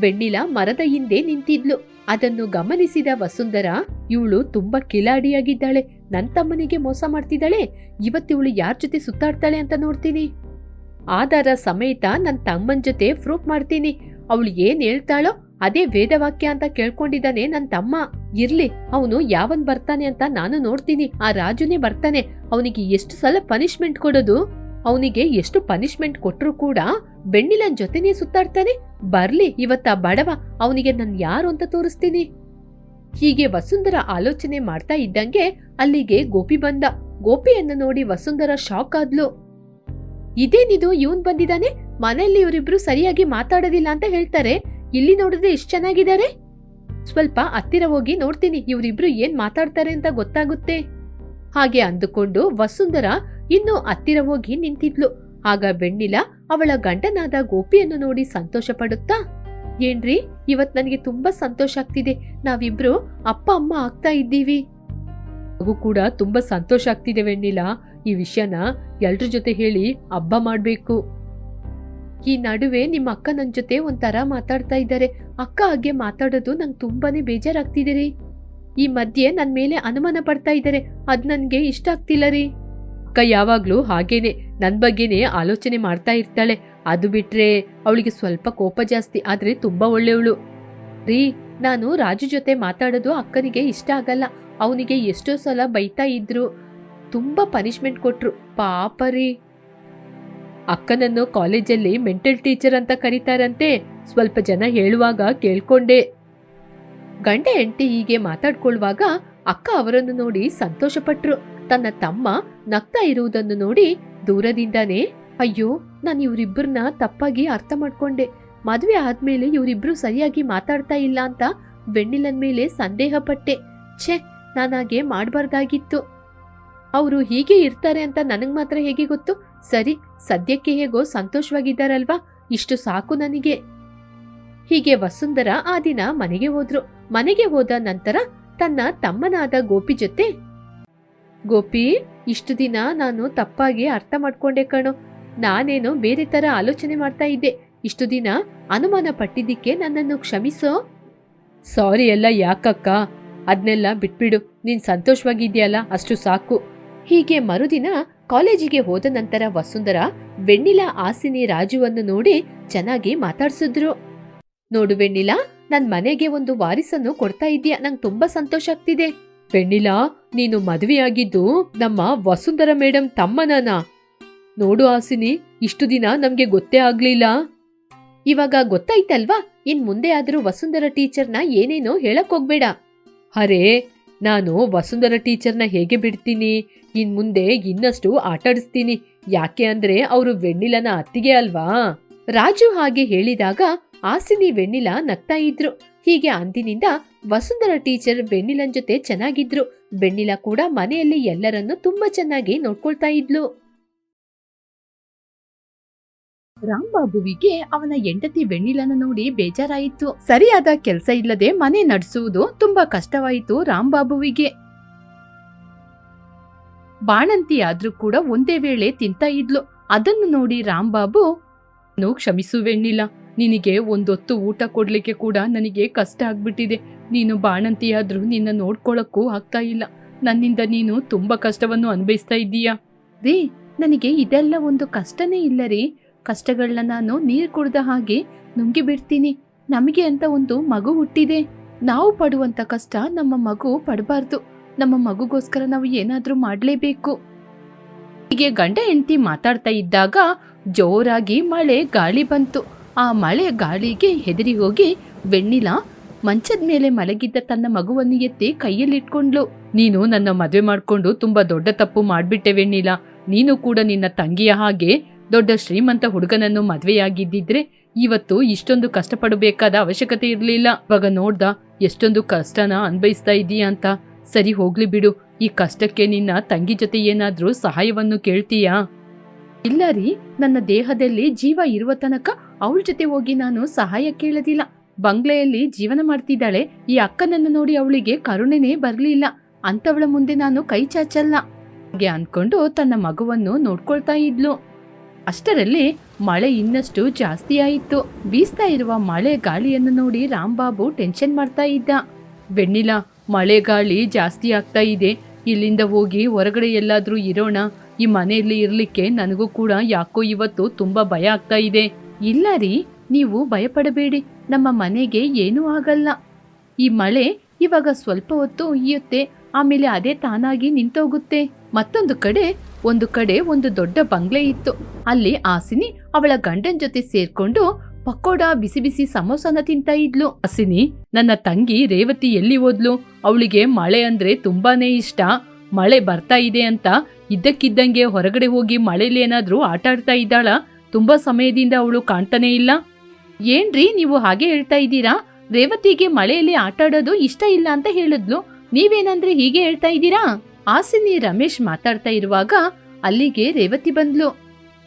S1: ಬೆಣ್ಣಿಲ ಮರದ ಹಿಂದೆ ನಿಂತಿದ್ಲು. ಅದನ್ನು ಗಮನಿಸಿದ ವಸುಂಧರ, ಇವಳು ತುಂಬಾ ಕಿಲಾಡಿಯಾಗಿದ್ದಾಳೆ ನನ್ನ ತಮ್ಮನಿಗೆ ಮೋಸ ಮಾಡ್ತಿದ್ದಾಳೆ ಇವತ್ತಿವಳು ಯಾರ ಜೊತೆ ಸುತ್ತಾಡ್ತಾಳೆ ಅಂತ ನೋಡ್ತೀನಿ. ಆಧಾರ ಸಮೇತ ನನ್ನ ತಮ್ಮನ ಜೊತೆ ಪ್ರೂಫ್ ಮಾಡ್ತೀನಿ. ಅವಳು ಏನ್ ಹೇಳ್ತಾಳೋ ಅದೇ ವೇದವಾಕ್ಯ ಅಂತ ಕೇಳ್ಕೊಂಡಿದ್ದಾನೆ ನನ್ನ ತಮ್ಮ. ಇರ್ಲಿ, ಅವನು ಯಾವನ್ ಬರ್ತಾನೆ ಅಂತ ನಾನು ನೋಡ್ತೀನಿ. ಆ ರಾಜುನೇ ಬರ್ತಾನೆ. ಅವನಿಗೆ ಎಷ್ಟು ಸಲ ಪನಿಷ್ಮೆಂಟ್ ಕೊಡೋದು? ಅವನಿಗೆ ಎಷ್ಟು ಪನಿಷ್ಮೆಂಟ್ ಕೊಟ್ಟರು ಕೂಡ ಬೆಣ್ಣಿಲನ್ ಜೊತೆನೇ ಸುತ್ತಾಡ್ತಾನೆ? ಬರ್ಲಿ, ಇವತ್ತ ಬಡವ, ಅವನಿಗೆ ನನ್ ಯಾರು ಅಂತ ತೋರಿಸ್ತೀನಿ. ಹೀಗೆ ವಸುಂಧರ ಆಲೋಚನೆ ಮಾಡ್ತಾ ಇದ್ದಂಗೆ ಅಲ್ಲಿಗೆ ಗೋಪಿ ಬಂದ. ಗೋಪಿಯನ್ನು ನೋಡಿ ವಸುಂಧರ ಶಾಕ್ ಆದ್ಲು. ಇದೇನಿದು, ಇವನ್ ಬಂದಿದ್ದಾನೆ ಮನೆಯಲ್ಲಿ ಇವರಿಬ್ರು ಸರಿಯಾಗಿ ಮಾತಾಡೋದಿಲ್ಲ ಅಂತ ಹೇಳ್ತಾರೆ. ಇಲ್ಲಿ ನೋಡಿದ್ರೆ ಎಷ್ಟು ಚೆನ್ನಾಗಿದ್ದಾರೆ? ಸ್ವಲ್ಪ ಹತ್ತಿರ ಹೋಗಿ ನೋಡ್ತೀನಿ, ಇವರಿಬ್ರು ಏನ್ ಮಾತಾಡ್ತಾರೆ ಅಂತ ಗೊತ್ತಾಗುತ್ತೆ. ಹಾಗೆ ಅಂದುಕೊಂಡು ವಸುಂಧರ ಇನ್ನು ಹತ್ತಿರ ಹೋಗಿ ನಿಂತಿದ್ಲು. ಆಗ ಬೆಣ್ಣಿಲ ಅವಳ ಗಂಡನಾದ ಗೋಪಿಯನ್ನು ನೋಡಿ ಸಂತೋಷ ಪಡುತ್ತಾ ಏನ್ರಿ, ಇವತ್ ನನಗೆ ತುಂಬಾ ಸಂತೋಷ ಆಗ್ತಿದೆ. ನಾವಿಬ್ರು ಅಪ್ಪ, ಅಮ್ಮ ಆಗ್ತಾ ಇದ್ದೀವಿ. ಅವು ಕೂಡ ತುಂಬಾ ಸಂತೋಷ ಆಗ್ತಿದೆ ವೆಣ್ಣಿಲ. ಈ ವಿಷಯನ ಎಲ್ರ ಜೊತೆ ಹೇಳಿ ಹಬ್ಬ ಮಾಡ್ಬೇಕು. ಈ ನಡುವೆ ನಿಮ್ಮ ಅಕ್ಕ ನನ್ನ ಜೊತೆ ಒಂಥರ ಮಾತಾಡ್ತಾ ಇದ್ದಾರೆ. ಅಕ್ಕ ಹಾಗೆ ಮಾತಾಡೋದು ನಂಗೆ ತುಂಬಾನೇ ಬೇಜಾರಾಗ್ತಿದೆ ರೀ. ಈ ಮಧ್ಯೆ ನನ್ನ ಮೇಲೆ ಅನುಮಾನ ಪಡ್ತಾ ಇದ್ದಾರೆ ಅದು ನನಗೆ ಇಷ್ಟ ಆಗ್ತಿಲ್ಲ ರೀ. ಅಕ್ಕ ಯಾವಾಗಲೂ ಹಾಗೇನೆ ನನ್ನ ಬಗ್ಗೆನೇ ಆಲೋಚನೆ ಮಾಡ್ತಾ ಇರ್ತಾಳೆ. ಅದು ಬಿಟ್ರೆ ಅವಳಿಗೆ ಸ್ವಲ್ಪ ಕೋಪ ಜಾಸ್ತಿ ಆದ್ರೆ ತುಂಬ ಒಳ್ಳೆಯವಳು. ರೀ, ನಾನು ರಾಜು ಜೊತೆ ಮಾತಾಡೋದು ಅಕ್ಕನಿಗೆ ಇಷ್ಟ ಆಗಲ್ಲ. ಅವನಿಗೆ ಎಷ್ಟೋ ಸಲ ಬೈತಾ ಇದ್ರು. ತುಂಬಾ ಪನಿಷ್ಮೆಂಟ್ ಕೊಟ್ರು. ಪಾಪ ರೀ. ಅಕ್ಕನನ್ನು ಕಾಲೇಜಲ್ಲಿ ಮೆಂಟಲ್ ಟೀಚರ್ ಅಂತ ಕರೀತಾರಂತೆ. ಸ್ವಲ್ಪ ಜನ ಹೇಳುವಾಗ ಕೇಳ್ಕೊಂಡೆ. ಗಂಡ ಹೆಂಡತಿ ಹೀಗೆ ಮಾತಾಡ್ಕೊಳ್ಳುವಾಗ ಅಕ್ಕ ಅವರನ್ನು ನೋಡಿ ಸಂತೋಷಪಟ್ರು. ತನ್ನ ತಮ್ಮ ನಗ್ತಾ ಇರುವುದನ್ನು ನೋಡಿ ದೂರದಿಂದಾನೇ, ಅಯ್ಯೋ, ನಾನು ಇವರಿಬ್ಬರನ್ನ ತಪ್ಪಾಗಿ ಅರ್ಥ ಮಾಡ್ಕೊಂಡೆ. ಮದುವೆ ಆದ್ಮೇಲೆ ಇವರಿಬ್ರು ಸರಿಯಾಗಿ ಮಾತಾಡ್ತಾ ಇಲ್ಲ ಅಂತ ಬೆಣ್ಣಿಲನ್ ಮೇಲೆ ಸಂದೇಹ ಪಟ್ಟೆ. ಛೆ ನಾನಾಗೆ ಮಾಡಬಾರ್ದಾಗಿತ್ತು. ಅವರು ಹೀಗೆ ಇರ್ತಾರೆ ಅಂತ ನನಗ್ ಮಾತ್ರ ಹೇಗೆ ಗೊತ್ತು? ಸರಿ, ಸದ್ಯಕ್ಕೆ ಹೇಗೋ ಸಂತೋಷವಾಗಿದ್ದಾರಲ್ವಾ? ಇಷ್ಟು ಸಾಕು ನನಗೆ. ಹೀಗೆ ವಸುಂಧರ ಆ ದಿನ ಮನೆಗೆ ಹೋದ್ರು. ಮನೆಗೆ ಹೋದ ನಂತರ ತನ್ನ ತಮ್ಮನಾದ ಗೋಪಿ ಜೊತೆ, ಗೋಪಿ, ಇಷ್ಟು ದಿನ ನಾನು ತಪ್ಪಾಗಿ ಅರ್ಥ ಮಾಡ್ಕೊಂಡೆ ಕಣೋ. ನಾನೇನೋ ಬೇರೆ ತರ ಆಲೋಚನೆ ಮಾಡ್ತಾ ಇದ್ದೆ. ಇಷ್ಟು ದಿನ ಅನುಮಾನ ಪಟ್ಟಿದ್ದಕ್ಕೆ ನನ್ನನ್ನು ಕ್ಷಮಿಸೋ? ಸಾರಿ ಎಲ್ಲ ಯಾಕಕ್ಕ? ಅದನ್ನೆಲ್ಲ ಬಿಟ್ಬಿಡು. ನೀನ್ ಸಂತೋಷವಾಗಿದ್ಯಲ್ಲ ಅಷ್ಟು ಸಾಕು. ಹೀಗೆ ಮರುದಿನ ಕಾಲೇಜಿಗೆ ಹೋದ ನಂತರ ವಸುಂಧರ, ವೆಣ್ಣಿಲ ಆಸಿನಿ ರಾಜುವನ್ನು ನೋಡಿ ಚೆನ್ನಾಗಿ ಮಾತಾಡ್ಸಿದ್ರು. ನೋಡು ವೆಣ್ಣಿಲಾ, ನನ್ ಮನೆಗೆ ಒಂದು ವಾರಿಸನ್ನು ಕೊಡ್ತಾ ಇದೀಯ? ನಂಗ್ ತುಂಬಾ ಸಂತೋಷ ಆಗ್ತಿದೆ. ವೆಣ್ಣಿಲಾ, ನೀನು ಮದುವೆಯಾಗಿದ್ದು ನಮ್ಮ ವಸುಂಧರ ಮೇಡಮ್ ತಮ್ಮನನ? ನೋಡು ಆಸಿನಿ ಇಷ್ಟು ದಿನ ನಮ್ಗೆ ಗೊತ್ತೇ ಆಗ್ಲಿಲ್ಲ. ಇವಾಗ ಗೊತ್ತಾಯ್ತಲ್ವಾ? ಇನ್ ಮುಂದೆ ಆದರೂ ವಸುಂಧರ ಟೀಚರ್ನ ಏನೇನೋ ಹೇಳಕ್ ಹೋಗ್ಬೇಡ. ಅರೇ, ನಾನು ವಸುಂಧರ ಟೀಚರ್ನ ಹೇಗೆ ಬಿಡ್ತೀನಿ? ಇನ್ ಮುಂದೆ ಇನ್ನಷ್ಟು ಆಟಾಡಿಸ್ತೀನಿ. ಯಾಕೆ ಅಂದ್ರೆ ಅವರು ವೆಣ್ಣಿಲನ ಅತ್ತಿಗೆ ಅಲ್ವಾ? ರಾಜು ಹಾಗೆ ಹೇಳಿದಾಗ ಆಸಿನಿ ವೆನ್ನಿಲ ನಗ್ತಾ ಇದ್ರು. ಹೀಗೆ ಅಂದಿನಿಂದ ವಸುಂಧರ ಟೀಚರ್ ವೆಣ್ಣಿಲನ್ ಜೊತೆ ಚೆನ್ನಾಗಿದ್ರು. ಬೆನ್ನಿಲ ಕೂಡ ಮನೆಯಲ್ಲಿ ಎಲ್ಲರನ್ನು ತುಂಬಾ ಚೆನ್ನಾಗಿ ನೋಡ್ಕೊಳ್ತಾ ಇದ್ಲು. ರಾಂಬಾಬುವಿಗೆ ಅವನ ಹೆಂಡತಿ ಬೆನ್ನಿಲನ್ನು ನೋಡಿ ಬೇಜಾರಾಯಿತು. ಸರಿಯಾದ ಕೆಲಸ ಇಲ್ಲದೆ ಮನೆ ನಡೆಸುವುದು ತುಂಬಾ ಕಷ್ಟವಾಯಿತು ರಾಂಬಾಬುವಿಗೆ ಬಾಣಂತಿ ಆದ್ರೂ ಕೂಡ ಒಂದೇ ವೇಳೆ ತಿಂತ ಇದ್ಲು. ಅದನ್ನು ನೋಡಿ ರಾಮ್ಬಾಬು ಕ್ಷಮಿಸುವೆನ್ನಿಲ್ಲ ನಿನಗೆ ಒಂದೊತ್ತು ಊಟ ಕೊಡಲಿಕ್ಕೆ ಕೂಡ ನನಗೆ ಕಷ್ಟ ಆಗ್ಬಿಟ್ಟಿದೆ. ನೀನು ಬಾಣಂತಿಯಾದರೂ ನಿನ್ನ ನೋಡ್ಕೊಳ್ಳೋಕ್ಕೂ ಆಗ್ತಾ ಇಲ್ಲ. ನನ್ನಿಂದ ನೀನು ತುಂಬಾ ಕಷ್ಟವನ್ನು ಅನುಭವಿಸ್ತಾ ಇದ್ದೀಯಾ? ರೀ, ನನಗೆ ಇದೆಲ್ಲ ಒಂದು ಕಷ್ಟನೇ ಇಲ್ಲ ರೀ. ಕಷ್ಟಗಳನ್ನ ನಾನು ನೀರು ಕುಡ್ದ ಹಾಗೆ ನುಂಗಿ ಬಿಡ್ತೀನಿ. ನಮಗೆ ಅಂತ ಒಂದು ಮಗು ಹುಟ್ಟಿದೆ. ನಾವು ಪಡುವಂತ ಕಷ್ಟ ನಮ್ಮ ಮಗು ಪಡಬಾರ್ದು. ನಮ್ಮ ಮಗುಗೋಸ್ಕರ ನಾವು ಏನಾದರೂ ಮಾಡಲೇಬೇಕು. ಹೀಗೆ ಗಂಡ ಹೆಂಡತಿ ಮಾತಾಡ್ತಾ ಇದ್ದಾಗ ಜೋರಾಗಿ ಮಳೆ ಗಾಳಿ ಬಂತು. ಆ ಮಳೆ ಗಾಳಿಗೆ ಹೆದರಿ ಹೋಗಿ ವೆಣ್ಣಿಲ ಮಂಚದ ಮೇಲೆ ಮಲಗಿದ್ದ ತನ್ನ ಮಗುವನ್ನು ಎತ್ತಿ ಕೈಯಲ್ಲಿಟ್ಕೊಂಡ್ಲು. ನೀನು ನನ್ನ ಮದುವೆ ಮಾಡಿಕೊಂಡು ತುಂಬಾ ದೊಡ್ಡ ತಪ್ಪು ಮಾಡಿಬಿಟ್ಟೆ ವೆಣ್ಣಿಲ. ನೀನು ಕೂಡ ನಿನ್ನ ತಂಗಿಯ ಹಾಗೆ ದೊಡ್ಡ ಶ್ರೀಮಂತ ಹುಡುಗನನ್ನು ಮದುವೆಯಾಗಿದ್ದಿದ್ರೆ ಇವತ್ತು ಇಷ್ಟೊಂದು ಕಷ್ಟಪಡಬೇಕಾದ ಅವಶ್ಯಕತೆ ಇರಲಿಲ್ಲ. ಇವಾಗ ನೋಡ್ದ, ಎಷ್ಟೊಂದು ಕಷ್ಟನ ಅನ್ಭವಿಸ್ತಾ ಇದೀಯ ಅಂತ. ಸರಿ ಹೋಗ್ಲಿ ಬಿಡು, ಈ ಕಷ್ಟಕ್ಕೆ ನಿನ್ನ ತಂಗಿ ಜೊತೆ ಏನಾದರೂ ಸಹಾಯವನ್ನು ಕೇಳ್ತೀಯಾ? ಇಲ್ಲ ರೀ, ನನ್ನ ದೇಹದಲ್ಲಿ ಜೀವ ಇರುವ ತನಕ ಅವಳ ಜೊತೆ ಹೋಗಿ ನಾನು ಸಹಾಯ ಕೇಳೋದಿಲ್ಲ. ಬಂಗ್ಲೆಯಲ್ಲಿ ಜೀವನ ಮಾಡ್ತಿದ್ದಾಳೆ. ಈ ಅಕ್ಕನನ್ನು ನೋಡಿ ಅವಳಿಗೆ ಕರುಣೆನೇ ಬರಲಿಲ್ಲ. ಅಂತವಳ ಮುಂದೆ ನಾನು ಕೈ ಚಾಚಲ್ಲ. ಹಾಗೆ ಅನ್ಕೊಂಡು ತನ್ನ ಮಗುವನ್ನು ನೋಡ್ಕೊಳ್ತಾ ಇದ್ಲು. ಅಷ್ಟರಲ್ಲಿ ಮಳೆ ಇನ್ನಷ್ಟು ಜಾಸ್ತಿ ಆಯಿತು. ಬೀಸ್ತಾ ಇರುವ ಮಳೆ ಗಾಳಿಯನ್ನು ನೋಡಿ ರಾಂಬಾಬು ಟೆನ್ಷನ್ ಮಾಡ್ತಾ ಇದ್ದ. ಬೆಣ್ಣಿಲ ಮಳೆ ಗಾಳಿ ಜಾಸ್ತಿ ಆಗ್ತಾ ಇದೆ. ಇಲ್ಲಿಂದ ಹೋಗಿ ಹೊರಗಡೆ ಎಲ್ಲಾದ್ರೂ ಇರೋಣ. ಈ ಮನೆಯಲ್ಲಿ ಇರಲಿಕ್ಕೆ ನನಗೂ ಕೂಡ ಯಾಕೋ ಇವತ್ತು ತುಂಬಾ ಭಯ ಆಗ್ತಾ ಇದೆ. ಇಲ್ಲ ರೀ, ನೀವು ಭಯಪಡಬೇಡಿ, ನಮ್ಮ ಮನೆಗೆ ಏನೂ ಆಗಲ್ಲ. ಈ ಮಳೆ ಇವಾಗ ಸ್ವಲ್ಪ ಹೊತ್ತು ಉಯ್ಯುತ್ತೆ, ಆಮೇಲೆ ಅದೇ ತಾನಾಗಿ ನಿಂತೋಗುತ್ತೆ. ಮತ್ತೊಂದು ಕಡೆ, ಒಂದು ಕಡೆ ಒಂದು ದೊಡ್ಡ ಬಂಗ್ಲೆ ಇತ್ತು. ಅಲ್ಲಿ ಆಸಿನಿ ಅವಳ ಗಂಡನ್ ಜೊತೆ ಸೇರ್ಕೊಂಡು ಪಕೋಡ ಬಿಸಿ ಬಿಸಿ ಸಮೋಸನ ತಿಂತಾ ಇದ್ಲು. ಆಸಿನಿ, ನನ್ನ ತಂಗಿ ರೇವತಿ ಎಲ್ಲಿ ಹೋದ್ಲು? ಅವಳಿಗೆ ಮಳೆ ಅಂದ್ರೆ ತುಂಬಾನೇ ಇಷ್ಟ. ಮಳೆ ಬರ್ತಾ ಇದೆ ಅಂತ ಇದ್ದಕ್ಕಿದ್ದಂಗೆ ಹೊರಗಡೆ ಹೋಗಿ ಮಳೆಲಿ ಏನಾದ್ರೂ ಆಟ ಆಡ್ತಾ ಇದ್ದಾಳ? ತುಂಬಾ ಸಮಯದಿಂದ ಅವಳು ಕಾಣ್ತಾನೇ ಇಲ್ಲ. ಏನ್ರಿ ನೀವು ಹಾಗೆ ಹೇಳ್ತಾ ಇದ್ದೀರಾ? ರೇವತಿಗೆ ಮಳೆಯಲ್ಲಿ ಆಟ ಆಡೋದು ಇಷ್ಟ ಇಲ್ಲ ಅಂತ ಹೇಳಿದ್ಲು. ನೀವೇನಂದ್ರೆ ಹೀಗೆ ಹೇಳ್ತಾ ಇದ್ದೀರಾ? ಆಸಿನಿ ರಮೇಶ್ ಮಾತಾಡ್ತಾ ಇರುವಾಗ ಅಲ್ಲಿಗೆ ರೇವತಿ ಬಂದ್ಲು.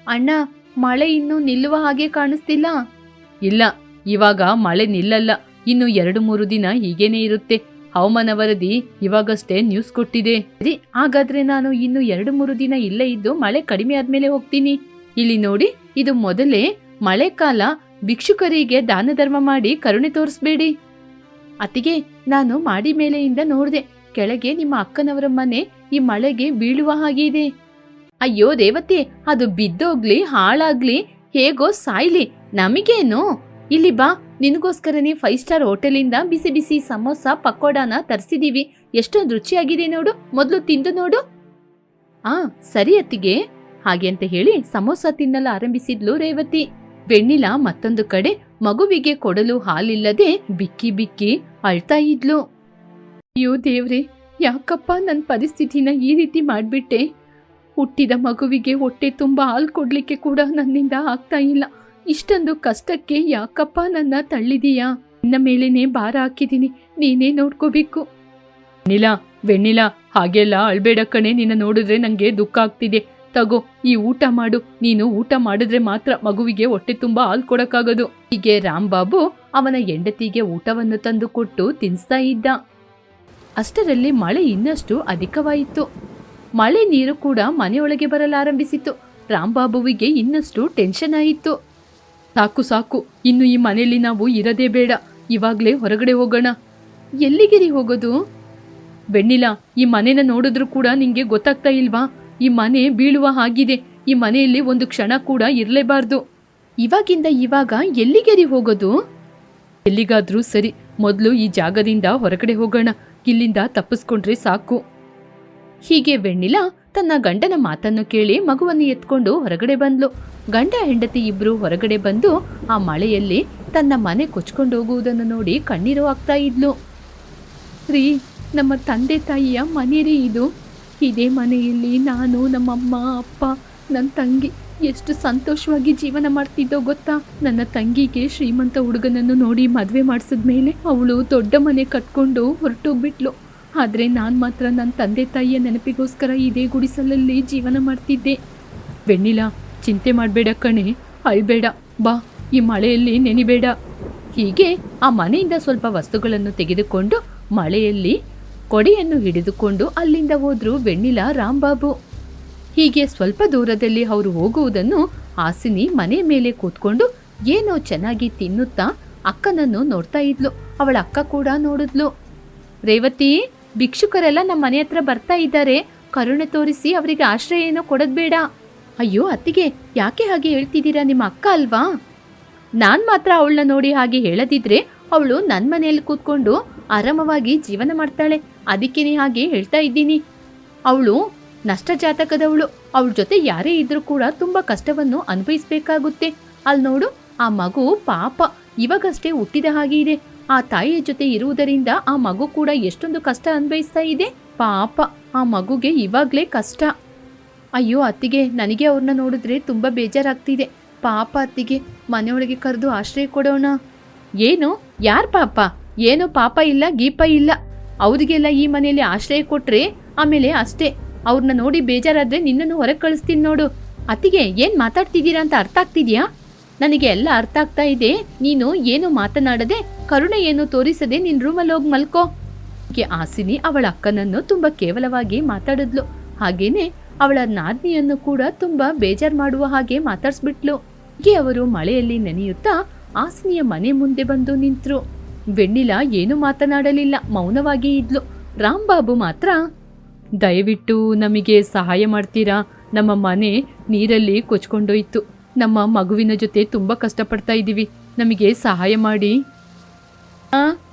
S1: ಅಣ್ಣ, ಮಳೆ ಇನ್ನೂ ನಿಲ್ಲುವ ಹಾಗೆ ಕಾಣಿಸ್ತಿಲ್ಲ. ಇಲ್ಲ, ಇವಾಗ ಮಳೆ ನಿಲ್ಲಲ್ಲ. ಇನ್ನು ಎರಡು ಮೂರು ದಿನ ಹೀಗೇನೆ ಇರುತ್ತೆ. ಹವಾಮಾನ ವರದಿ ಇವಾಗಷ್ಟೇ ನ್ಯೂಸ್ ಕೊಟ್ಟಿದೆ. ಹಾಗಾದ್ರೆ ನಾನು ಇನ್ನು ಎರಡು ಮೂರು ದಿನ ಇಲ್ಲೇ ಇದ್ದು ಮಳೆ ಕಡಿಮೆ ಆದ್ಮೇಲೆ ಹೋಗ್ತೀನಿ. ಇಲ್ಲಿ ನೋಡಿ. ಇದು ಮೊದಲೇ ಮಳೆಕಾಲ ಭಿಕ್ಷುಕರಿಗೆ ದಾನ ಧರ್ಮ ಮಾಡಿ ಕರುಣೆ ತೋರಿಸ್ಬೇಡಿ. ಅತಿಗೆ ನಾನು ಮಾಡಿ ಮೇಲೆಯಿಂದ ನೋಡಿದೆ, ಕೆಳಗೆ ನಿಮ್ಮ ಅಕ್ಕನವರ ಮನೆ ಈ ಮಳೆಗೆ ಬೀಳುವ ಹಾಗೆ ಇದೆ. ಅಯ್ಯೋ ದೇವತೆ, ಅದು ಬಿದ್ದೋಗ್ಲಿ, ಹಾಳಾಗ್ಲಿ, ಹೇಗೋ ಸಾಯ್ಲಿ, ನಮಗೇನು? ಇಲ್ಲಿ ಬಾ, ನಿನಗೋಸ್ಕರನೇ ಫೈವ್ ಸ್ಟಾರ್ ಹೋಟೆಲಿಂದ ಬಿಸಿ ಬಿಸಿ ಸಮೋಸ, ಪಕೋಡಾನ ತರಿಸಿದೀವಿ. ಎಷ್ಟೊಂದು ರುಚಿಯಾಗಿದೆ ನೋಡು, ಮೊದಲು ತಿಂದು ನೋಡು. ಆ, ಸರಿ ಅತ್ತಿಗೆ. ಹಾಗೆ ಅಂತ ಹೇಳಿ ಸಮೋಸ ತಿನ್ನಲು ಆರಂಭಿಸಿದ್ಲು ರೇವತಿ. ವೆಣ್ಣಿಲ ಮತ್ತೊಂದು ಕಡೆ ಮಗುವಿಗೆ ಕೊಡಲು ಹಾಲಿಲ್ಲದೆ ಬಿಕ್ಕಿ ಬಿಕ್ಕಿ ಅಳ್ತಾ ಇದ್ಲು. ಅಯ್ಯೋ ದೇವ್ರಿ, ಯಾಕಪ್ಪ ನನ್ನ ಪರಿಸ್ಥಿತಿನ ಈ ರೀತಿ ಮಾಡಿಬಿಟ್ಟೆ? ಹುಟ್ಟಿದ ಮಗುವಿಗೆ ಹೊಟ್ಟೆ ತುಂಬ ಹಾಲು ಕೊಡಲಿಕ್ಕೆ ಕೂಡ ನನ್ನಿಂದ ಆಗ್ತಾ ಇಲ್ಲ. ಇಷ್ಟೊಂದು ಕಷ್ಟಕ್ಕೆ ಯಾಕಪ್ಪ ನನ್ನ ತಳ್ಳಿದೀಯಾ? ನಿನ್ನ ಮೇಲೇನೆ ಭಾರ ಹಾಕಿದ್ದೀನಿ, ನೀನೇ ನೋಡ್ಕೋಬೇಕು. ನಿಲ ವೆಣ್ಣಿಲ, ಹಾಗೆಲ್ಲ ಅಳ್ಬೇಡ ಕಣೆ, ನಿನ್ನ ನೋಡಿದ್ರೆ ನನಗೆ ದುಃಖ ಆಗ್ತಿದೆ. ತಗೋ, ಈ ಊಟ ಮಾಡು. ನೀನು ಊಟ ಮಾಡಿದ್ರೆ ಮಾತ್ರ ಮಗುವಿಗೆ ಹೊಟ್ಟೆ ತುಂಬ ಹಾಲು ಕೊಡಕ್ಕಾಗೋದು. ಹೀಗೆ ರಾಂಬಾಬು ಅವನ ಹೆಂಡತಿಗೆ ಊಟವನ್ನು ತಂದು ಕೊಟ್ಟು ತಿನ್ಸ್ತಾ ಇದ್ದ. ಅಷ್ಟರಲ್ಲಿ ಮಳೆ ಇನ್ನಷ್ಟು ಅಧಿಕವಾಯಿತು. ಮಳೆ ನೀರು ಕೂಡ ಮನೆಯೊಳಗೆ ಬರಲಾರಂಭಿಸಿತು ರಾಂಬಾಬುವಿಗೆ ಇನ್ನಷ್ಟು ಟೆನ್ಷನ್ ಆಯಿತು. ಸಾಕು ಸಾಕು, ಇನ್ನು ಈ ಮನೆಯಲ್ಲಿ ನಾವು ಇರದೇ ಬೇಡ. ಇವಾಗಲೇ ಹೊರಗಡೆ ಹೋಗೋಣ. ಎಲ್ಲಿಗಿರಿ ಹೋಗೋದು? ಬೆಣ್ಣಿಲ ಈ ಮನೆನ ನೋಡಿದ್ರು ಕೂಡ ನಿಂಗೆ ಗೊತ್ತಾಗ್ತಾ ಇಲ್ವಾ? ಈ ಮನೆ ಬೀಳುವ ಹಾಗಿದೆ. ಈ ಮನೆಯಲ್ಲಿ ಒಂದು ಕ್ಷಣ ಕೂಡ ಇರಲೇಬಾರ್ದು. ಇವಾಗಿಂದ ಇವಾಗ ಎಲ್ಲಿಗೆರಿ ಹೋಗೋದು? ಎಲ್ಲಿಗಾದ್ರೂ ಸರಿ, ಮೊದಲು ಈ ಜಾಗದಿಂದ ಹೊರಗಡೆ ಹೋಗೋಣ. ಇಲ್ಲಿಂದ ತಪ್ಪಿಸ್ಕೊಂಡ್ರೆ ಸಾಕು. ಹೀಗೆ ವೆಣ್ಣಿಲ ತನ್ನ ಗಂಡನ ಮಾತನ್ನು ಕೇಳಿ ಮಗುವನ್ನು ಎತ್ಕೊಂಡು ಹೊರಗಡೆ ಬಂದ್ಲು. ಗಂಡ ಹೆಂಡತಿ ಇಬ್ರು ಹೊರಗಡೆ ಬಂದು ಆ ಮಳೆಯಲ್ಲಿ ತನ್ನ ಮನೆ ಕೊಚ್ಕೊಂಡು ಹೋಗುವುದನ್ನು ನೋಡಿ ಕಣ್ಣೀರು ಆಗ್ತಾ ಇದ್ಲು. ರೀ, ನಮ್ಮ ತಂದೆ ತಾಯಿಯ ಮನೆ ರೀ ಇದು. ಇದೇ ಮನೆಯಲ್ಲಿ ನಾನು, ನಮ್ಮಮ್ಮ, ಅಪ್ಪ ನನ್ನ ತಂಗಿ. ಎಷ್ಟು ಸಂತೋಷವಾಗಿ ಜೀವನ ಮಾಡ್ತಿದ್ದೋ ಗೊತ್ತಾ? ನನ್ನ ತಂಗಿಗೆ ಶ್ರೀಮಂತ ಹುಡುಗನನ್ನು ನೋಡಿ ಮದುವೆ ಮಾಡಿಸಿದ ಮೇಲೆ ಅವಳು ದೊಡ್ಡ ಮನೆ ಕಟ್ಕೊಂಡು ಹೊರಟೋಗ್ಬಿಟ್ಲು. ಆದರೆ ನಾನು ಮಾತ್ರ ನನ್ನ ತಂದೆ ತಾಯಿಯ ನೆನಪಿಗೋಸ್ಕರ ಇದೇ ಗುಡಿಸಲಲ್ಲಿ ಜೀವನ ಮಾಡ್ತಿದ್ದೆ. ಬೆಣ್ಣಿಲ ಚಿಂತೆ ಮಾಡಬೇಡ ಕಣೆ. ಅಳ್ಬೇಡ. ಬಾ, ಈ ಮಳೆಯಲ್ಲಿ ನೆನಿಬೇಡ. ಹೀಗೆ ಆ ಮನೆಯಿಂದ ಸ್ವಲ್ಪ ವಸ್ತುಗಳನ್ನು ತೆಗೆದುಕೊಂಡು ಮಳೆಯಲ್ಲಿ ಕೊಡೆಯನ್ನು ಹಿಡಿದುಕೊಂಡು ಅಲ್ಲಿಂದ ಹೋದ್ರು ಬೆಣ್ಣಿಲ ರಾಂಬಾಬು ಹೀಗೆ ಸ್ವಲ್ಪ ದೂರದಲ್ಲಿ ಅವರು ಹೋಗುವುದನ್ನು ಹಾಸಿನಿ ಮನೆ ಮೇಲೆ ಕೂತ್ಕೊಂಡು ಏನೋ ಚೆನ್ನಾಗಿ ತಿನ್ನುತ್ತಾ ಅಕ್ಕನನ್ನು ನೋಡ್ತಾ ಇದ್ಲು. ಅವಳ ಅಕ್ಕ ಕೂಡ ನೋಡಿದ್ಲು. ರೇವತಿ, ಭಿಕ್ಷುಕರೆಲ್ಲ ನಮ್ಮ ಮನೆ ಹತ್ರ ಬರ್ತಾ ಇದ್ದಾರೆ. ಕರುಣೆ ತೋರಿಸಿ ಅವರಿಗೆ ಆಶ್ರಯ ಏನೋ ಕೊಡೋದ್ಬೇಡ ಅಯ್ಯೋ, ಅತ್ತಿಗೆ, ಯಾಕೆ ಹಾಗೆ ಹೇಳ್ತಿದ್ದೀರಾ ನಿಮ್ಮ ಅಕ್ಕ ಅಲ್ವಾ? ನಾನ್ ಮಾತ್ರ ಅವಳನ್ನ ನೋಡಿ ಹಾಗೆ ಹೇಳದಿದ್ರೆ ಅವಳು ನನ್ನ ಮನೆಯಲ್ಲಿ ಕೂತ್ಕೊಂಡು ಆರಾಮವಾಗಿ ಜೀವನ ಮಾಡ್ತಾಳೆ. ಅದಕ್ಕೇನೆ ಹಾಗೆ ಹೇಳ್ತಾ ಇದ್ದೀನಿ. ಅವಳು ನಷ್ಟ ಜಾತಕದವಳು ಅವಳ ಜೊತೆ ಯಾರೇ ಇದ್ರೂ ಕೂಡ ತುಂಬ ಕಷ್ಟವನ್ನು ಅನುಭವಿಸಬೇಕಾಗುತ್ತೆ. ಅಲ್ಲಿ ನೋಡು, ಆ ಮಗು ಪಾಪ. ಇವಾಗಷ್ಟೇ ಹುಟ್ಟಿದ ಹಾಗೆ ಇದೆ. ಆ ತಾಯಿಯ ಜೊತೆ ಇರುವುದರಿಂದ ಆ ಮಗು ಕೂಡ ಎಷ್ಟೊಂದು ಕಷ್ಟ ಅನುಭವಿಸ್ತಾ ಇದೆ. ಪಾಪ, ಆ ಮಗುಗೆ ಇವಾಗಲೇ ಕಷ್ಟ. ಅಯ್ಯೋ ಅತ್ತಿಗೆ, ನನಗೆ ಅವ್ರನ್ನ ನೋಡಿದ್ರೆ ತುಂಬ ಬೇಜಾರಾಗ್ತಿದೆ. ಪಾಪ ಅತ್ತಿಗೆ, ಮನೆಯೊಳಗೆ ಕರೆದು ಆಶ್ರಯ ಕೊಡೋಣ. ಏನು? ಯಾರು ಪಾಪ? ಏನು ಪಾಪ ಇಲ್ಲ, ಗೀಪ ಇಲ್ಲ. ಅವ್ರಿಗೆಲ್ಲ ಈ ಮನೆಯಲ್ಲಿ ಆಶ್ರಯ ಕೊಟ್ರೆ ಆಮೇಲೆ ಅಷ್ಟೇ. ಅವ್ರನ್ನ ನೋಡಿ ಬೇಜಾರಾದ್ರೆ ನಿನ್ನನ್ನು ಹೊರಗೆ ಕಳಿಸ್ತೀನಿ ನೋಡು. ಅತ್ತಿಗೆ ಏನು ಮಾತಾಡ್ತಿದ್ದೀರಾ ಅಂತ ಅರ್ಥ ಆಗ್ತಿದ್ಯಾ? ನನಗೆ ಎಲ್ಲ ಅರ್ಥ ಆಗ್ತಾ ಇದೆ. ನೀನು ಏನು ಮಾತನಾಡದೆ ಕರುಣೆ ಏನು ತೋರಿಸದೆ ನಿನ್ನ ರೂಮಲ್ಲಿ ಹೋಗಿ ಮಲ್ಕೋ. ಆಸಿನಿ ಅವಳ ಅಕ್ಕನನ್ನು ತುಂಬಾ ಕೇವಲವಾಗಿ ಮಾತಾಡಿದ್ಲು. ಹಾಗೇನೆ ಅವಳ ನಾದ್ನಿಯನ್ನು ಕೂಡ ತುಂಬಾ ಬೇಜಾರ್ ಮಾಡುವ ಹಾಗೆ ಮಾತಾಡ್ಸ್ಬಿಟ್ಲು. ಹೀಗೆ ಅವರು ಮಳೆಯಲ್ಲಿ ನೆನೆಯುತ್ತಾ ಆಸಿನಿಯ ಮನೆ ಮುಂದೆ ಬಂದು ನಿಂತ್ರು. ವೆಣ್ಣಿಲ ಏನು ಮಾತನಾಡಲಿಲ್ಲ, ಮೌನವಾಗಿ ಇದ್ಲು. ರಾಂಬಾಬು ಮಾತ್ರ, ದಯವಿಟ್ಟು ನಮಗೆ ಸಹಾಯ ಮಾಡ್ತೀರಾ? ನಮ್ಮ ಮನೆ ನೀರಲ್ಲಿ ಕೊಚ್ಕೊಂಡೋಯ್ತು. ನಮ್ಮ ಮಗುವಿನ ಜೊತೆ ತುಂಬ ಕಷ್ಟಪಡ್ತಾ ಇದ್ದೀವಿ. ನಮಗೆ ಸಹಾಯ ಮಾಡಿ.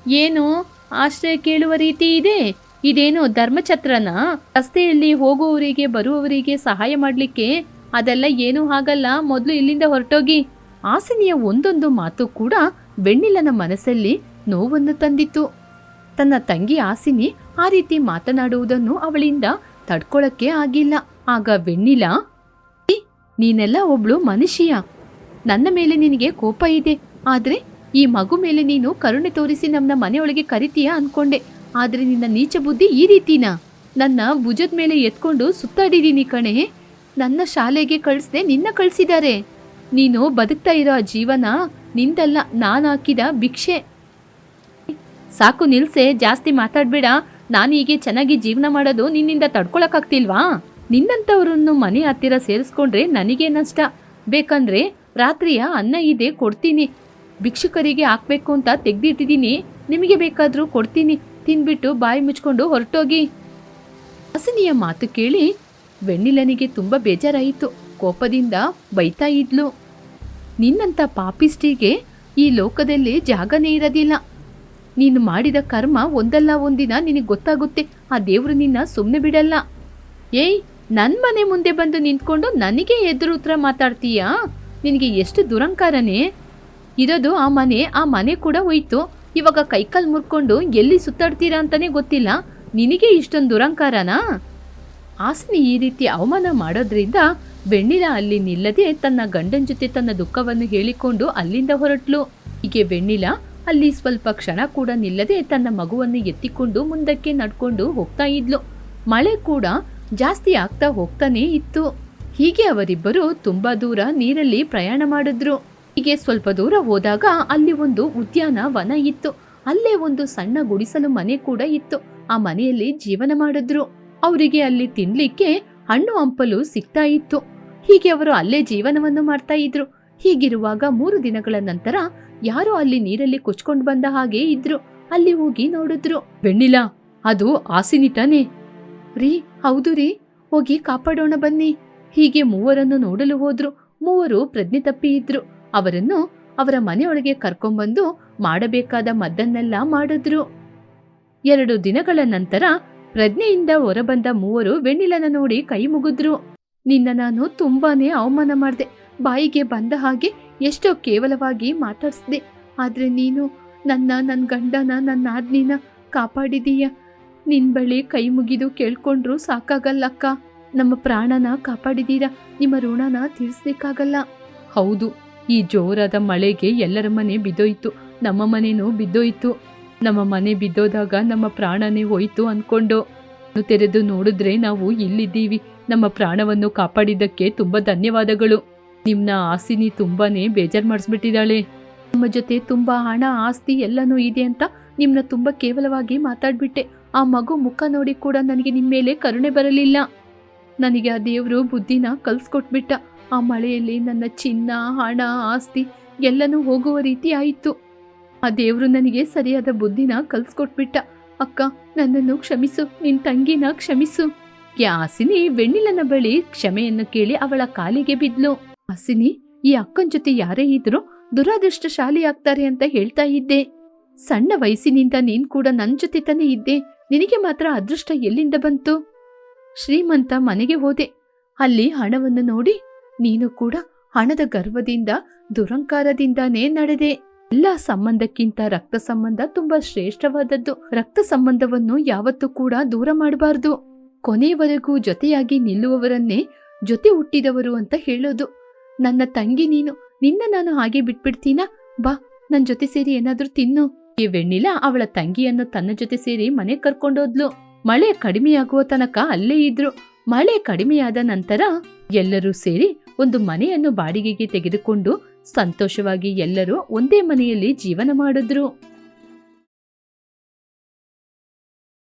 S1: ಏನು? ಆಶ್ರಯ ಕೇಳುವ ರೀತಿ ಇದೆ? ಇದೇನು ಧರ್ಮಛತ್ರನ? ರಸ್ತೆಯಲ್ಲಿ ಹೋಗುವವರಿಗೆ, ಬರುವವರಿಗೆ ಸಹಾಯ ಮಾಡಲಿಕ್ಕೆ? ಅದೆಲ್ಲ ಏನೂ ಆಗಲ್ಲ. ಮೊದಲು ಇಲ್ಲಿಂದ ಹೊರಟೋಗಿ. ಆಸಿನಿಯ ಒಂದೊಂದು ಮಾತು ಕೂಡ ಬೆಣ್ಣಿಲನ ಮನಸ್ಸಲ್ಲಿ ನೋವನ್ನು ತಂದಿತ್ತು ತನ್ನ ತಂಗಿ ಆಸಿನಿ ಆ ರೀತಿ ಮಾತನಾಡುವುದನ್ನು ಅವಳಿಂದ ತಡ್ಕೊಳಕ್ಕೆ ಆಗಿಲ್ಲ. ಆಗ ವೆಣ್ಣಿಲ ನೀನೆಲ್ಲ ಒಬ್ಳು ಮನುಷ್ಯ. ನನ್ನ ಮೇಲೆ ನಿನಗೆ ಕೋಪ ಇದೆ. ಆದ್ರೆ ಈ ಮಗು ಮೇಲೆ ನೀನು ಕರುಣೆ ತೋರಿಸಿ ನಮ್ಮನ್ನ ಮನೆಯೊಳಗೆ ಕರಿತೀಯ ಅನ್ಕೊಂಡೆ. ಆದ್ರೆ ನಿನ್ನ ನೀಚ ಬುದ್ಧಿ ಈ ರೀತಿನಾ? ನನ್ನ ಭುಜದ ಮೇಲೆ ಎತ್ಕೊಂಡು ಸುತ್ತಾಡಿದೀನಿ ಕಣೆ. ನನ್ನ ಶಾಲೆಗೆ ಕಳಿಸ್ದೆ ನಿನ್ನ ಕಳಿಸಿದ್ದಾರೆ ನೀನು ಬದುಕ್ತಾ ಇರೋ ಜೀವನ ನಿಂದಲ್ಲ, ನಾನು ಹಾಕಿದ ಭಿಕ್ಷೆ. ಸಾಕು ನಿಲ್ಸೆ, ಜಾಸ್ತಿ ಮಾತಾಡ್ಬೇಡ. ನಾನು ಹೀಗೆ ಚೆನ್ನಾಗಿ ಜೀವನ ಮಾಡೋದು ನಿನ್ನಿಂದ ತಡ್ಕೊಳಕ್ಕಾಗ್ತಿಲ್ವಾ? ನಿನ್ನಂಥವ್ರನ್ನು ಮನೆ ಹತ್ತಿರ ಸೇರಿಸ್ಕೊಂಡ್ರೆ ನನಗೆ ನಷ್ಟ. ಬೇಕಂದ್ರೆ ರಾತ್ರಿಯ ಅನ್ನ ಇದೆ, ಕೊಡ್ತೀನಿ. ಭಿಕ್ಷುಕರಿಗೆ ಹಾಕ್ಬೇಕು ಅಂತ ತೆಗ್ದಿಟ್ಟಿದ್ದೀನಿ. ನಿಮಗೆ ಬೇಕಾದರೂ ಕೊಡ್ತೀನಿ. ತಿನ್ಬಿಟ್ಟು ಬಾಯಿ ಮುಚ್ಕೊಂಡು ಹೊರಟೋಗಿ. ಹಸಿನಿಯ ಮಾತು ಕೇಳಿ ವೆಣ್ಣಿಲನಿಗೆ ತುಂಬ ಬೇಜಾರಾಯಿತು. ಕೋಪದಿಂದ ಬೈತಾ ಇದ್ಲು. ನಿನ್ನಂಥ ಪಾಪಿಸ್ಟಿಗೆ ಈ ಲೋಕದಲ್ಲಿ ಜಾಗನೇ ಇರೋದಿಲ್ಲ. ನೀನು ಮಾಡಿದ ಕರ್ಮ ಒಂದಲ್ಲ ಒಂದಿನ ನಿನಗೆ ಗೊತ್ತಾಗುತ್ತೆ. ಆ ದೇವರು ನಿನ್ನ ಸುಮ್ಮನೆ ಬಿಡಲ್ಲ. ಏಯ್ ನನ್ನ ಮನೆ ಮುಂದೆ ಬಂದು ನಿಂತ್ಕೊಂಡು ನನಗೆ ಎದುರು ಉತ್ತರ ಮಾತಾಡ್ತೀಯಾ? ನಿನಗೆ ಎಷ್ಟು ದುರಂಕಾರನೇ. ಇರೋದು ಆ ಮನೆ ಆ ಮನೆ ಕೂಡ ಹೋಯ್ತು. ಇವಾಗ ಕೈಕಾಲು ಮುರ್ಕೊಂಡು ಎಲ್ಲಿ ಸುತ್ತಾಡ್ತೀರಾ ಅಂತಾನೆ ಗೊತ್ತಿಲ್ಲ. ನಿನಗೆ ಇಷ್ಟೊಂದು ದುರಂಕಾರನಾ? ಆಸನಿ ಈ ರೀತಿ ಅವಮಾನ ಮಾಡೋದ್ರಿಂದ ಬೆಣ್ಣಿಲ ಅಲ್ಲಿ ನಿಲ್ಲದೆ ತನ್ನ ಗಂಡನ ಜೊತೆ ತನ್ನ ದುಃಖವನ್ನು ಹೇಳಿಕೊಂಡು ಅಲ್ಲಿಂದ ಹೊರಟ್ಲು. ಹೀಗೆ ವೆಣ್ಣಿಲ ಅಲ್ಲಿ ಸ್ವಲ್ಪ ಕ್ಷಣ ಕೂಡ ನಿಲ್ಲದೆ ತನ್ನ ಮಗುವನ್ನು ಎತ್ತಿಕೊಂಡು ಮುಂದಕ್ಕೆ ನಡ್ಕೊಂಡು ಹೋಗ್ತಾ ಇದ್ಲು. ಮಳೆ ಕೂಡ ಜಾಸ್ತಿ ಆಗ್ತಾ ಹೋಗ್ತಾನೇ ಇತ್ತು. ಹೀಗೆ ಅವರಿಬ್ಬರು ತುಂಬಾ ದೂರ ನೀರಲ್ಲಿ ಪ್ರಯಾಣ ಮಾಡಿದ್ರು. ಹೀಗೆ ಸ್ವಲ್ಪ ದೂರ ಹೋದಾಗ ಅಲ್ಲಿ ಒಂದು ಉದ್ಯಾನ ವನ ಇತ್ತು. ಅಲ್ಲೇ ಒಂದು ಸಣ್ಣ ಗುಡಿಸಲು ಮನೆ ಕೂಡ ಇತ್ತು. ಆ ಮನೆಯಲ್ಲಿ ಜೀವನ ಮಾಡಿದ್ರು. ಅವರಿಗೆ ಅಲ್ಲಿ ತಿನ್ಲಿಕ್ಕೆ ಹಣ್ಣು ಹಂಪಲು ಸಿಗ್ತಾ ಇತ್ತು. ಹೀಗೆ ಅವರು ಅಲ್ಲೇ ಜೀವನವನ್ನು ಮಾಡ್ತಾ ಇದ್ರು. ಹೀಗಿರುವಾಗ ಮೂರು ದಿನಗಳ ನಂತರ ಯಾರೋ ಅಲ್ಲಿ ನೀರಲ್ಲಿ ಕೊಚ್ಕೊಂಡು ಬಂದ ಹಾಗೆ ಇದ್ರು. ಅಲ್ಲಿ ಹೋಗಿ ನೋಡಿದ್ರು. ಬೆಣ್ಣಿಲ, ಅದು ಆಸಿನಿ ರೀ, ಹೌದು ರೀ. ಹೋಗಿ ಕಾಪಾಡೋಣ ಬನ್ನಿ. ಹೀಗೆ ಮೂವರನ್ನು ನೋಡಲು ಹೋದ್ರು. ಮೂವರು ಪ್ರಜ್ಞೆ ತಪ್ಪಿ ಇದ್ರು. ಅವರನ್ನು ಅವರ ಮನೆಯೊಳಗೆ ಕರ್ಕೊಂಬಂದು ಮಾಡಬೇಕಾದ ಮದ್ದನ್ನೆಲ್ಲ ಮಾಡಿದ್ರು. ಎರಡು ದಿನಗಳ ನಂತರ ಪ್ರಜ್ಞೆಯಿಂದ ಹೊರಬಂದ ಮೂವರು ಬೆಣ್ಣಿಲನ ನೋಡಿ ಕೈ ಮುಗಿದ್ರು. ನಿನ್ನ ನಾನು ತುಂಬಾನೇ ಅವಮಾನ ಮಾಡಿದೆ. ಬಾಯಿಗೆ ಬಂದ ಹಾಗೆ ಎಷ್ಟೋ ಕೇವಲವಾಗಿ ಮಾತಾಡಿಸ್ದೆ. ಆದರೆ ನೀನು ನನ್ನ ನನ್ನ ಗಂಡನ ನನ್ನ ಆದ್ನಿನ ಕಾಪಾಡಿದೀಯ. ನಿನ್ನ ಬಳಿ ಕೈ ಮುಗಿದು ಕೇಳ್ಕೊಂಡ್ರು ಸಾಕಾಗಲ್ಲಕ್ಕ ನಮ್ಮ ಪ್ರಾಣನ ಕಾಪಾಡಿದೀರ. ನಿಮ್ಮ ಋಣನ ತೀರಿಸ್ಲಿಕ್ಕಾಗಲ್ಲ. ಹೌದು, ಈ ಜೋರಾದ ಮಳೆಗೆ ಎಲ್ಲರ ಮನೆ ಬಿದ್ದೋಯ್ತು. ನಮ್ಮ ಮನೆನೂ ಬಿದ್ದೋಯ್ತು. ನಮ್ಮ ಮನೆ ಬಿದ್ದೋದಾಗ ನಮ್ಮ ಪ್ರಾಣನೇ ಹೋಯ್ತು ಅನ್ಕೊಂಡು. ತೆರೆದು ನೋಡಿದ್ರೆ ನಾವು ಇಲ್ಲಿದ್ದೀವಿ. ನಮ್ಮ ಪ್ರಾಣವನ್ನು ಕಾಪಾಡಿದ್ದಕ್ಕೆ ತುಂಬಾ ಧನ್ಯವಾದಗಳು. ನಿಮ್ನ ಆಸಿನಿ ತುಂಬಾನೇ ಬೇಜಾರ್ ಮಾಡಿಸ್ಬಿಟ್ಟಿದ್ದಾಳೆ. ನಮ್ಮ ಜೊತೆ ತುಂಬಾ ಹಣ, ಆಸ್ತಿ ಎಲ್ಲನೂ ಇದೆ ಅಂತ ನಿಮ್ಮನ್ನ ತುಂಬಾ ಕೇವಲವಾಗಿ ಮಾತಾಡ್ಬಿಟ್ಟೆ. ಆ ಮಗು ಮುಖ ನೋಡಿ ಕೂಡ ನನಗೆ ನಿಮ್ಮ ಮೇಲೆ ಕರುಣೆ ಬರಲಿಲ್ಲ. ನನಗೆ ಆ ದೇವರು ಬುದ್ಧಿನ ಕಲ್ಸ್ಕೊಟ್ಬಿಟ್ಟ. ಆ ಮಳೆಯಲ್ಲಿ ನನ್ನ ಚಿನ್ನ, ಹಣ, ಆಸ್ತಿ ಎಲ್ಲನೂ ಹೋಗುವ ರೀತಿ ಆಯಿತು. ಆ ದೇವರು ನನಗೆ ಸರಿಯಾದ ಬುದ್ಧಿನ ಕಲ್ಸ್ಕೊಟ್ಬಿಟ್ಟ. ಅಕ್ಕ, ನನ್ನನ್ನು ಕ್ಷಮಿಸು ನಿನ್ನ ತಂಗಿನ ಕ್ಷಮಿಸು. ಯಾಸಿನಿ ವೆಣ್ಣಿಲನ ಬಳಿ ಕ್ಷಮೆಯನ್ನು ಕೇಳಿ ಅವಳ ಕಾಲಿಗೆ ಬಿದ್ಲು. ಆಸಿನಿ ಈ ಅಕ್ಕನ ಜೊತೆ ಯಾರೇ ಇದ್ರೂ ದುರಾದೃಷ್ಟಶಾಲಿ ಆಗ್ತಾರೆ ಅಂತ ಹೇಳ್ತಾ ಇದ್ದೆ. ಸಣ್ಣ ವಯಸ್ಸಿನಿಂದ ನೀನ್ ಕೂಡ ನನ್ ಜೊತೆ ತಾನೇ ಇದ್ದೆ. ನಿನಗೆ ಮಾತ್ರ ಅದೃಷ್ಟ ಎಲ್ಲಿಂದ ಬಂತು? ಶ್ರೀಮಂತ ಮನೆಗೆ ಹೋದೆ. ಅಲ್ಲಿ ಹಣವನ್ನು ನೋಡಿ ನೀನು ಕೂಡ ಹಣದ ಗರ್ವದಿಂದ ದುರಂಕಾರದಿಂದಾನೇ ನಡೆದೆ. ಎಲ್ಲ ಸಂಬಂಧಕ್ಕಿಂತ ರಕ್ತ ಸಂಬಂಧ ತುಂಬಾ ಶ್ರೇಷ್ಠವಾದದ್ದು. ರಕ್ತ ಸಂಬಂಧವನ್ನು ಯಾವತ್ತೂ ಕೂಡ ದೂರ ಮಾಡಬಾರ್ದು. ಕೊನೆಯವರೆಗೂ ಜೊತೆಯಾಗಿ ನಿಲ್ಲುವವರನ್ನೇ ಜೊತೆ ಹುಟ್ಟಿದವರು ಅಂತ ಹೇಳೋದು. ನನ್ನ ತಂಗಿ ನೀನು, ನಿನ್ನ ನಾನು ಹಾಗೆ ಬಿಟ್ಬಿಡ್ತೀನಾ? ಬಾ, ನನ್ ಜೊತೆ ಸೇರಿ ಏನಾದ್ರೂ ತಿನ್ನು. ಈ ವೆಣ್ಣಿಲ ಅವಳ ತಂಗಿಯನ್ನು ತನ್ನ ಜೊತೆ ಸೇರಿ ಮನೆ ಕರ್ಕೊಂಡೋದ್ಲು. ಮಳೆ ಕಡಿಮೆಯಾಗುವ ತನಕ ಅಲ್ಲೇ ಇದ್ರು. ಮಳೆ ಕಡಿಮೆಯಾದ ನಂತರ ಎಲ್ಲರೂ ಸೇರಿ ಒಂದು ಮನೆಯನ್ನು ಬಾಡಿಗೆಗೆ ತೆಗೆದುಕೊಂಡು ಸಂತೋಷವಾಗಿ ಎಲ್ಲರೂ ಒಂದೇ ಮನೆಯಲ್ಲಿ ಜೀವನ ಮಾಡಿದ್ರು.